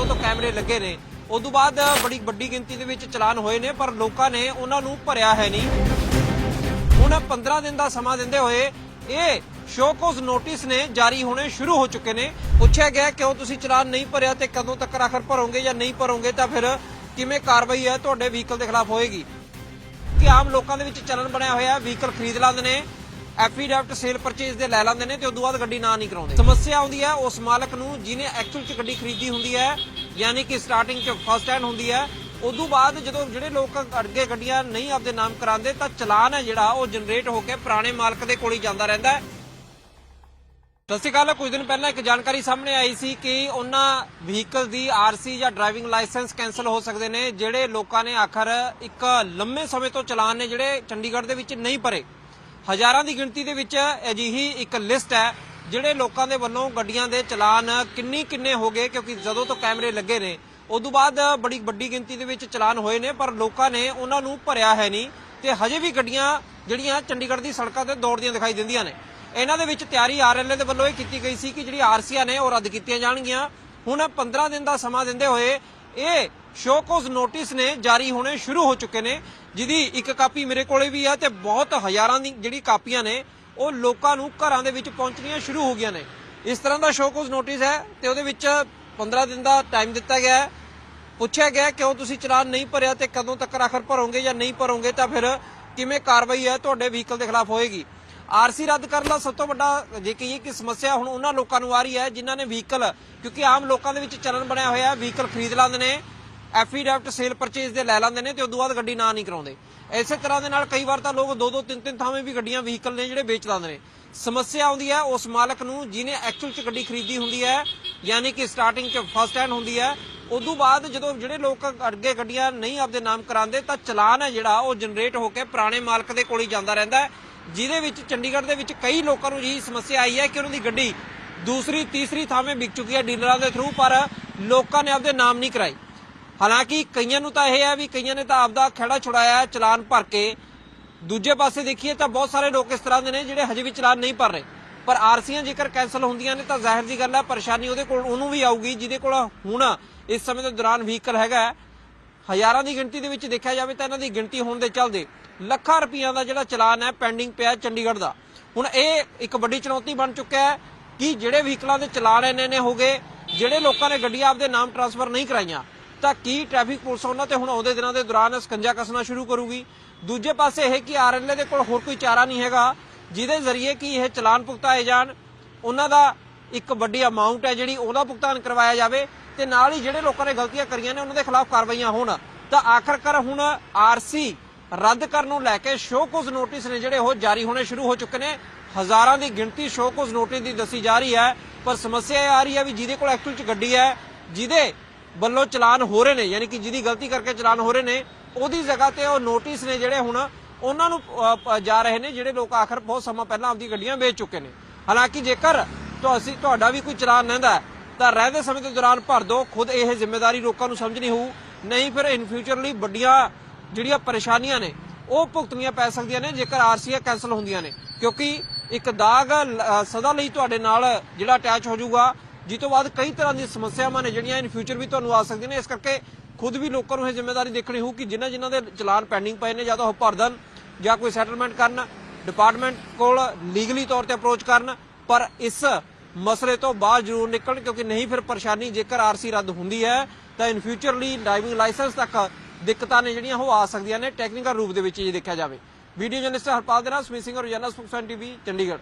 ਜਦੋਂ ਤੋਂ ਕੈਮਰੇ ਲੱਗੇ ਨੇ, ਉਦੋਂ ਬਾਅਦ ਬੜੀ ਵੱਡੀ ਗਿਣਤੀ ਦੇ ਵਿੱਚ ਚਲਾਨ ਹੋਏ ਨੇ, ਪਰ ਲੋਕਾਂ ਨੇ ਉਹਨਾਂ ਨੂੰ ਭਰਿਆ ਹੈ ਨਹੀਂ। ਹੁਣ 15 ਦਿਨ ਦਾ ਸਮਾਂ ਦਿੰਦੇ ਹੋਏ ਇਹ ਸ਼ੋਕੋਸ ਨੋਟਿਸ ਨੇ ਜਾਰੀ ਹੋਣੇ ਸ਼ੁਰੂ ਹੋ ਚੁੱਕੇ ਨੇ। ਪੁੱਛਿਆ ਗਿਆ ਕਿਉਂ ਤੁਸੀਂ ਚਲਾਨ ਨਹੀਂ ਭਰਿਆ ਤੇ ਕਦੋਂ ਤੱਕ ਆਖਰ ਭਰੋਗੇ ਜਾਂ ਨਹੀਂ ਭਰੋਗੇ, ਤਾਂ ਫਿਰ ਕਿਵੇਂ ਕਾਰਵਾਈ ਹੈ ਤੁਹਾਡੇ ਵਹੀਕਲ ਦੇ ਖਿਲਾਫ ਹੋਏਗੀ? ਕਿ ਆਮ ਲੋਕਾਂ ਦੇ ਵਿੱਚ ਚਲਨ ਬਣਿਆ ਹੋਇਆ, ਵਹੀਕਲ ਖਰੀਦ ਲੈਂਦੇ ਨੇ ਐਫੀਡੈਵਿਟ ਸੇਲ ਪਰਚੇਸ ਦੇ ਲੈ ਲੈਂਦੇ ਨੇ ਤੇ ਉਦੋਂ ਬਾਅਦ ਗੱਡੀ ਨਾ ਨਹੀਂ ਕਰਾਉਂਦੇ। ਸਮੱਸਿਆ ਆਉਂਦੀ ਹੈ, ਉਸ ਮਾਲਕ ਨੂੰ ਜਿਹਨੇ ਐਕਚੁਅਲ ਚ ਗੱਡੀ ਖਰੀਦੀ ਹੁੰਦੀ ਹੈ, ਯਾਨੀ ਕਿ ਸਟਾਰਟਿੰਗ ਚ ਫਸਟ ਹੈਂਡ ਹੁੰਦੀ ਹੈ, ਉਦੋਂ ਬਾਅਦ ਜਦੋਂ ਜਿਹੜੇ ਲੋਕ ਅੱਗੇ ਗੱਡੀਆਂ ਨਹੀਂ ਆਪਦੇ ਨਾਮ ਕਰਾਉਂਦੇ, ਤਾਂ ਚਲਾਨ ਹੈ ਜਿਹੜਾ, ਉਹ ਜਨਰੇਟ ਹੋ ਕੇ ਪੁਰਾਣੇ ਮਾਲਕ ਦੇ ਕੋਲ ਹੀ ਜਾਂਦਾ ਰਹਿੰਦਾ ਹੈ। ਸਤਿ ਸ਼੍ਰੀ ਅਕਾਲ, ਕੁਝ ਦਿਨ ਪਹਿਲਾਂ ਇੱਕ ਜਾਣਕਾਰੀ ਸਾਹਮਣੇ ਆਈ ਸੀ ਕਿ ਉਹਨਾਂ ਵਹੀਕਲ ਦੀ ਆਰਸੀ ਜਾਂ ਡਰਾਈਵਿੰਗ ਲਾਇਸੈਂਸ ਕੈਨਸਲ ਹੋ ਸਕਦੇ ਨੇ, ਜਿਹੜੇ ਲੋਕਾਂ ਨੇ ਆਖਰ ਇੱਕ ਲੰਮੇ ਸਮੇਂ ਤੋਂ ਚਲਾਨ ਨੇ ਜਿਹੜੇ ਚੰਡੀਗੜ੍ਹ ਦੇ ਵਿੱਚ ਨਹੀਂ ਭਰੇ। ਹਜ਼ਾਰਾਂ ਦੀ ਗਿਣਤੀ ਦੇ ਵਿੱਚ ਅਜਿਹੀ ਇੱਕ ਲਿਸਟ ਹੈ ਜਿਹੜੇ ਲੋਕਾਂ ਦੇ ਵੱਲੋਂ ਗੱਡੀਆਂ ਦੇ ਚਲਾਨ ਕਿੰਨੀ ਕਿੰਨੇ ਹੋ ਗਏ, ਕਿਉਂਕਿ ਜਦੋਂ ਤੋਂ ਕੈਮਰੇ ਲੱਗੇ ਨੇ, ਉਦੋਂ ਬਾਅਦ ਬੜੀ ਵੱਡੀ ਗਿਣਤੀ ਦੇ ਵਿੱਚ ਚਲਾਨ ਹੋਏ ਨੇ, ਪਰ ਲੋਕਾਂ ਨੇ ਉਹਨਾਂ ਨੂੰ ਭਰਿਆ ਹੈ ਨਹੀਂ ਤੇ ਹਜੇ ਵੀ ਗੱਡੀਆਂ ਜਿਹੜੀਆਂ ਚੰਡੀਗੜ੍ਹ ਦੀ ਸੜਕਾਂ ਤੇ ਦੌੜਦੀਆਂ ਦਿਖਾਈ ਦਿੰਦੀਆਂ ਨੇ। ਇਹਨਾਂ ਦੇ ਵਿੱਚ ਤਿਆਰੀ ਆਰਐਲਏ ਦੇ ਵੱਲੋਂ ਇਹ ਕੀਤੀ ਗਈ ਸੀ ਕਿ ਜਿਹੜੀ ਆਰਸੀਆਂ ਨੇ ਉਹ ਰੱਦ ਕੀਤੀਆਂ ਜਾਣਗੀਆਂ। ਹੁਣ 15 ਦਿਨ ਦਾ ਸਮਾਂ ਦਿੰਦੇ ਹੋਏ ਇਹ ਸ਼ੋਕੋਸ ਨੋਟਿਸ ਨੇ ਜਾਰੀ ਹੋਣੇ ਸ਼ੁਰੂ ਹੋ ਚੁੱਕੇ ਨੇ, ਜਿਹਦੀ ਇੱਕ ਕਾਪੀ ਮੇਰੇ ਕੋਲੇ ਵੀ ਹੈ ਤੇ ਬਹੁਤ ਹਜ਼ਾਰਾਂ ਦੀ ਜਿਹੜੀ ਕਾਪੀਆਂ ਨੇ, ਉਹ ਲੋਕਾਂ ਨੂੰ ਘਰਾਂ ਦੇ ਵਿੱਚ ਪਹੁੰਚਣੀਆਂ ਸ਼ੁਰੂ ਹੋ ਗਈਆਂ ਨੇ। ਇਸ ਤਰ੍ਹਾਂ ਦਾ ਸ਼ੋਕੋਜ਼ ਨੋਟਿਸ ਹੈ ਤੇ ਉਹਦੇ ਵਿੱਚ 15 ਦਿਨ ਦਾ ਟਾਈਮ ਦਿੱਤਾ ਗਿਆ ਹੈ। ਪੁੱਛਿਆ ਗਿਆ ਕਿਉਂ ਤੁਸੀਂ ਚਲਾਨ ਨਹੀਂ ਭਰਿਆ ਤੇ ਕਦੋਂ ਤੱਕ ਆਖਰ ਭਰੋਗੇ ਜਾਂ ਨਹੀਂ ਭਰੋਗੇ, ਤਾਂ ਫਿਰ ਕਿਵੇਂ ਕਾਰਵਾਈ ਹੈ ਤੁਹਾਡੇ ਵਹੀਕਲ ਦੇ ਖਿਲਾਫ ਹੋਏਗੀ। ਆਰਸੀ ਰੱਦ ਕਰਨ ਦਾ ਸਭ ਤੋਂ ਵੱਡਾ ਜੇ ਕਹੀਏ ਕਿ ਸਮੱਸਿਆ ਹੁਣ ਉਹਨਾਂ ਲੋਕਾਂ ਨੂੰ ਆ ਰਹੀ ਹੈ ਜਿਨ੍ਹਾਂ ਨੇ ਵਹੀਕਲ ਕਿਉਂਕਿ ਆਮ ਲੋਕਾਂ ਦੇ ਵਿੱਚ ਚਲਨ ਬਣਿਆ ਹੋਇਆ ਹੈ ਵਹੀਕਲ ਖਰੀਦ ਲੈਂਦੇ ਨੇ ਐਫੀਡੈਵਿਟ ਸੇਲ ਪਰਚੇਸ ਦੇ ਲੈ ਲੈਂਦੇ ਨੇ ਤੇ ਉਦੋਂ ਬਾਅਦ ਗੱਡੀ ਨਾ ਨਹੀਂ ਕਰਾਉਂਦੇ। ਇਸੇ ਤਰ੍ਹਾਂ ਦੇ ਨਾਲ ਕਈ ਵਾਰ ਤਾਂ ਲੋਕ ਦੋ ਦੋ ਤਿੰਨ ਤਿੰਨ ਥਾਵੇਂ ਵੀ ਗੱਡੀਆਂ, ਵਹੀਕਲ ਨੇ ਜਿਹੜੇ ਵੇਚ ਲੈਂਦੇ ਨੇ। ਸਮੱਸਿਆ ਆਉਂਦੀ ਹੈ, ਉਸ ਮਾਲਕ ਨੂੰ ਜਿਹਨੇ ਐਕਚੁਅਲ ਚ ਗੱਡੀ ਖਰੀਦੀ ਹੁੰਦੀ ਹੈ, ਯਾਨੀ ਕਿ ਸਟਾਰਟਿੰਗ ਚ ਫਸਟ ਹੈਂਡ ਹੁੰਦੀ ਹੈ, ਉਦੋਂ ਬਾਅਦ ਜਦੋਂ ਜਿਹੜੇ ਲੋਕ ਅੱਗੇ ਗੱਡੀਆਂ ਨਹੀਂ ਆਪਦੇ ਨਾਮ ਕਰਾਉਂਦੇ, ਤਾਂ ਚਲਾਨ ਹੈ ਜਿਹੜਾ, ਉਹ ਜਨਰੇਟ ਹੋ ਕੇ ਪੁਰਾਣੇ ਮਾਲਕ ਦੇ ਕੋਲ ਹੀ ਜਾਂਦਾ ਰਹਿੰਦਾ ਜਿਹਦੇ ਵਿੱਚ ਚੰਡੀਗੜ੍ਹ ਦੇ ਵਿੱਚ ਕਈ ਲੋਕਾਂ ਨੂੰ ਜੀ ਸਮੱਸਿਆ ਆਈ ਹੈ ਕਿ ਉਹਨਾਂ ਦੀ ਗੱਡੀ ਦੂਸਰੀ, ਤੀਸਰੀ ਥਾਵੇਂ ਵਿਕ ਚੁੱਕੀ ਹੈ ਡੀਲਰਾਂ ਦੇ ਥਰੂ ਪਰ ਲੋਕਾਂ ਨੇ ਆਪਦੇ ਨਾਮ ਨਹੀਂ ਕਰਾਈ ਹਾਲਾਂਕਿ ਕਈਆਂ ਨੂੰ ਤਾਂ ਇਹ ਹੈ ਵੀ ਕਈਆਂ ਨੇ ਤਾਂ ਆਪਦਾ ਖੜਾ ਛੁਡਾਇਆ, ਚਲਾਨ ਭਰ ਕੇ। ਦੂਜੇ ਪਾਸੇ ਦੇਖੀਏ ਤਾਂ ਬਹੁਤ ਸਾਰੇ ਲੋਕ ਇਸ ਤਰ੍ਹਾਂ ਦੇ ਨੇ ਜਿਹੜੇ ਹਜੇ ਵੀ ਚਲਾਨ ਨਹੀਂ ਭਰ ਰਹੇ। ਪਰ ਆਰਸੀਆਂ ਜੇਕਰ ਕੈਨਸਲ ਹੁੰਦੀਆਂ ਨੇ ਤਾਂ ਜ਼ਾਹਿਰ ਜੀ ਗੱਲ ਹੈ ਪਰੇਸ਼ਾਨੀ ਉਹਦੇ ਕੋਲ, ਉਹਨੂੰ ਵੀ ਆਊਗੀ, ਜਿਹਦੇ ਕੋਲ ਹੁਣ ਇਸ ਸਮੇਂ ਦੇ ਦੌਰਾਨ ਵਹੀਕਲ ਹੈਗਾ ਹਜ਼ਾਰਾਂ ਦੀ ਗਿਣਤੀ ਦੇ ਵਿੱਚ ਦੇਖਿਆ ਜਾਵੇ ਤਾਂ ਇਹਨਾਂ ਦੀ ਗਿਣਤੀ ਹੋਣ ਦੇ ਚੱਲਦੇ ਲੱਖਾਂ ਰੁਪਈਆ ਦਾ ਜਿਹੜਾ ਚਲਾਨ ਹੈ ਪੈਂਡਿੰਗ ਪਿਆ ਹੈ ਚੰਡੀਗੜ੍ਹ ਦਾ। ਹੁਣ ਇਹ ਇੱਕ ਵੱਡੀ ਚੁਣੌਤੀ ਬਣ ਚੁੱਕਿਆ ਹੈ ਕਿ ਜਿਹੜੇ ਵਹੀਕਲਾਂ ਦੇ ਚਲਾਨ ਇੰਨੇ ਨੇ ਹੋ ਗਏ, ਜਿਹੜੇ ਲੋਕਾਂ ਨੇ ਗੱਡੀਆਂ ਆਪਦੇ ਨਾਮ ਟ੍ਰਾਂਸਫਰ ਨਹੀਂ ਕਰਾਈਆਂ ਤਾਂ ਕੀ ਟ੍ਰੈਫਿਕ ਪੁਲਿਸ ਉਹਨਾਂ ਤੇ ਹੁਣ ਆਉਂਦੇ ਦਿਨਾਂ ਦੇ ਦੌਰਾਨ ਸਕੰਜਾ ਕੱਸਣਾ ਸ਼ੁਰੂ ਕਰੂਗੀ? ਦੂਜੇ ਪਾਸੇ ਇਹ ਕਿ ਆਰਐਲਏ ਦੇ ਕੋਲ ਹੋਰ ਕੋਈ ਚਾਰਾ ਨਹੀਂ ਹੈਗਾ, ਜਿਹਦੇ ਜ਼ਰੀਏ ਕਿ ਇਹ ਚਲਾਨ ਭੁਗਤਾਏ ਜਾਣ। ਉਹਨਾਂ ਦਾ ਇੱਕ ਵੱਡੀ ਅਮਾਉਂਟ ਹੈ ਜਿਹੜੀ ਉਹਦਾ ਭੁਗਤਾਨ ਕਰਵਾਇਆ ਜਾਵੇ ਤੇ ਨਾਲ ਹੀ ਜਿਹੜੇ ਲੋਕਾਂ ਨੇ ਗਲਤੀਆਂ ਕਰੀਆਂ ਨੇ ਉਹਨਾਂ ਦੇ ਖਿਲਾਫ ਕਾਰਵਾਈਆਂ ਹੋਣ। ਤਾਂ ਆਖਰਕਾਰ ਹੁਣ ਆਰਸੀ ਰੱਦ ਕਰਨ ਨੂੰ ਲੈ ਕੇ ਸ਼ੋਕੋਸ ਨੋਟਿਸ ਨੇ ਜਿਹੜੇ ਉਹ ਜਾਰੀ ਹੋਣੇ ਸ਼ੁਰੂ ਹੋ ਚੁੱਕੇ ਨੇ। ਹਜ਼ਾਰਾਂ ਦੀ ਗਿਣਤੀ ਸ਼ੋਕੋਸ ਨੋਟਿਸ ਦੀ ਦੱਸੀ ਜਾ ਰਹੀ ਹੈ, ਪਰ ਸਮੱਸਿਆ ਇਹ ਆ ਰਹੀ ਹੈ ਵੀ ਜਿਹਦੇ ਕੋਲ ਐਕਚੁਅਲ ਚ ਗੱਡੀ ਹੈ, ਜਿਹਦੇ ਵੱਲੋਂ ਚਲਾਨ ਹੋ ਰਹੇ ਨੇ ਯਾਨੀ ਕਿ ਜਿਹਦੀ ਗਲਤੀ ਕਰਕੇ ਚਲਾਨ ਹੋ ਰਹੇ ਨੇ ਉਹਦੀ ਜਗ੍ਹਾ ਤੇ ਉਹ ਨੋਟਿਸ ਨੇ ਜਿਹੜੇ ਹੁਣ ਉਹਨਾਂ ਨੂੰ ਜਾ ਰਹੇ ਨੇ ਜਿਹੜੇ ਲੋਕ ਆਖਰ ਬਹੁਤ ਸਮਾਂ ਪਹਿਲਾਂ ਆਪਦੀ ਗੱਡੀਆਂ ਵੇਚ ਚੁੱਕੇ ਨੇ। ਹਾਲਾਂਕਿ ਜੇਕਰ ਤੁਸੀਂ ਤੁਹਾਡਾ ਵੀ ਕੋਈ ਚਲਾਨ ਰਹਿੰਦਾ ਹੈ, ਤਾਂ ਰਹਿੰਦੇ ਸਮੇਂ ਦੇ ਦੌਰਾਨ ਭਰ ਦਿਓ ਖੁਦ ਇਹ ਜ਼ਿੰਮੇਵਾਰੀ ਲੋਕਾਂ ਨੂੰ ਸਮਝਣੀ ਹੋਊ ਨਹੀਂ ਫਿਰ ਇਨ ਫਿਊਚਰ ਲਈ ਵੱਡੀਆਂ ਜਿਹੜੀਆਂ ਪਰੇਸ਼ਾਨੀਆਂ ਨੇ ਉਹ ਭੁਗਤਣੀਆਂ ਪੈ ਸਕਦੀਆਂ ਨੇ ਜੇਕਰ ਆਰਸੀਆ ਕੈਨਸਲ ਹੁੰਦੀਆਂ ਨੇ। ਕਿਉਂਕਿ ਇੱਕ ਦਾਗ ਸਦਾ ਲਈ ਤੁਹਾਡੇ ਨਾਲ ਜਿਹੜਾ ਅਟੈਚ ਹੋ ਜਾਊਗਾ ਜਿਸ ਤੋਂ ਬਾਅਦ ਕਈ ਤਰ੍ਹਾਂ ਦੀਆਂ ਸਮੱਸਿਆਵਾਂ ਨੇ ਜਿਹੜੀਆਂ ਇਨ ਫਿਊਚਰ ਵੀ ਤੁਹਾਨੂੰ ਆ ਸਕਦੀਆਂ ਨੇ। ਇਸ ਕਰਕੇ ਖੁਦ ਵੀ ਲੋਕਾਂ ਨੂੰ ਇਹ ਜ਼ਿੰਮੇਵਾਰੀ ਦੇਖਣੀ ਹੋਊ ਕਿ ਜਿਨ੍ਹਾਂ ਜਿਨ੍ਹਾਂ ਦੇ ਚਲਾਨ ਪੈਂਡਿੰਗ ਪਏ ਨੇ, ਜਾਂ ਤਾਂ ਉਹ ਭਰ ਦੇਣ ਜਾਂ ਕੋਈ ਸੈਟਲਮੈਂਟ ਕਰਨ ਡਿਪਾਰਟਮੈਂਟ ਕੋਲ ਲੀਗਲੀ ਤੌਰ ਤੇ ਅਪਰੋਚ ਕਰਨ, ਪਰ ਇਸ ਮਸਲੇ ਤੋਂ ਬਾਹਰ ਜ਼ਰੂਰ ਨਿਕਲਣ, ਕਿਉਂਕਿ ਨਹੀਂ ਫਿਰ ਪਰੇਸ਼ਾਨੀ ਜੇਕਰ ਆਰਸੀ ਰੱਦ ਹੁੰਦੀ ਹੈ, ਤਾਂ ਇਨ ਫਿਊਚਰ ਲਈ ਡਰਾਈਵਿੰਗ ਲਾਇਸੈਂਸ ਤੱਕ ਦਿੱਕਤਾਂ ਨੇ ਜਿਹੜੀਆਂ ਉਹ ਆ ਸਕਦੀਆਂ ਨੇ ਟੈਕਨੀਕਲ ਰੂਪ ਦੇ ਵਿੱਚ ਜੇ ਦੇਖਿਆ ਜਾਵੇ। ਵੀਡੀਓ ਜਰਨਲਿਸਟ ਹਰਪਾਲ ਦੇ ਨਾਲ ਸਮੀਤ ਸਿੰਘ ਰੋਜ਼ਾਨਾ ਸਪੋਕਸਨ ਟੀਵੀ, ਚੰਡੀਗੜ੍ਹ।